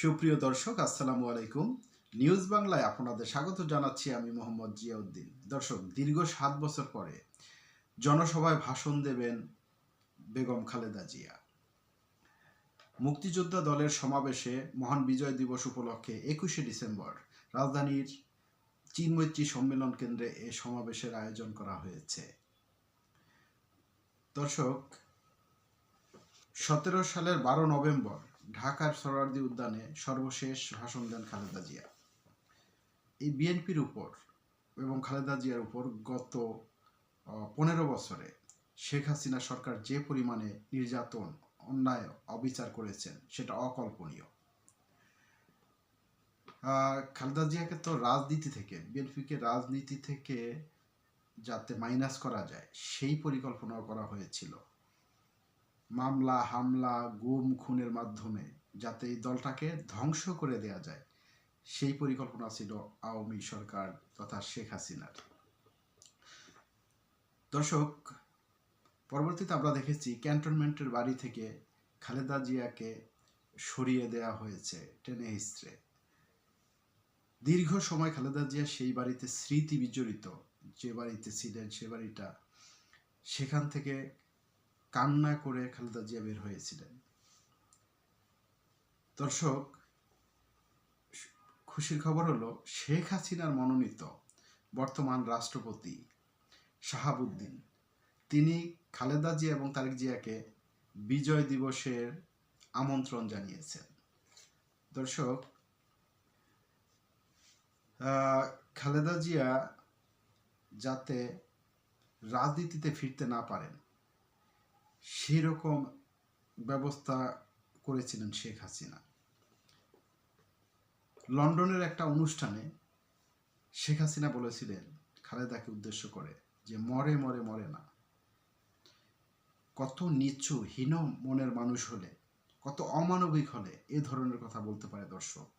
সুপ্রিয় দর্শক, আসসালামু আলাইকুম। নিউজ বাংলায় আপনাদের স্বাগত জানাচ্ছি আমি মোহাম্মদ জিয়াউদ্দিন। দর্শক, দীর্ঘ সাত বছর পরে জনসভায় ভাষণ দেবেন বেগম খালেদা জিয়া। মুক্তিযোদ্ধা দলের সমাবেশে মহান বিজয় দিবস উপলক্ষে একুশে ডিসেম্বর রাজধানীর চিনমৈত্রী সম্মেলন কেন্দ্রে এ সমাবেশের আয়োজন করা হয়েছে। দর্শক, সতেরো সালের বারো নভেম্বর ঢাকার সরারদি উদ্যানে সর্বশেষ ভাষণ দেন খালেদা জিয়া। এই বিএনপির উপর এবং খালেদা জিয়ার উপর গত পনেরো বছরে শেখ হাসিনা সরকার যে পরিমাণে নির্যাতন, অন্যায়, অবিচার করেছেন, সেটা অকল্পনীয়। খালেদা জিয়াকে তো রাজনীতি থেকে, বিএনপিকে রাজনীতি থেকে যাতে মাইনাস করা যায়, সেই পরিকল্পনা করা হয়েছিল। মামলা, হামলা, গুম, খুনের মাধ্যমে যাতে এই দলটাকে ধ্বংস করে দেয়া যায়, সেই পরিকল্পনা ছিল আওয়ামী সরকার তথা শেখ হাসিনার। দর্শক, পরবর্তীতে আমরা দেখেছি ক্যান্টনমেন্টের বাড়ি থেকে খালেদা জিয়াকে সরিয়ে দেয়া হয়েছে টেনে হিস্ট্রে দীর্ঘ সময় খালেদা জিয়া সেই বাড়িতে স্মৃতি বিজড়িত, যে বাড়িতে ছিলেন সে বাড়িটা, সেখান থেকে কান্না করে খালেদা জিয়া বের হয়েছিলেন। দর্শক, খুশির খবর হলো, শেখ হাসিনার মনোনীত বর্তমান রাষ্ট্রপতি শাহাবুদ্দিন, তিনি খালেদা জিয়া এবং তারেক জিয়াকে বিজয় দিবসের আমন্ত্রণ জানিয়েছেন। দর্শক খালেদা জিয়া যাতে রাজনীতিতে ফিরতে না পারেন সেই রকম ব্যবস্থা করেছিলেন শেখ হাসিনা। লন্ডনের একটা অনুষ্ঠানে শেখ হাসিনা বলেছিলেন, খালেদাকে উদ্দেশ্য করে, যে মরে মরে মরে না। কত নিচু, হীন মনের মানুষ হলে, কত অমানবিক হলে এ ধরনের কথা বলতে পারে দর্শক।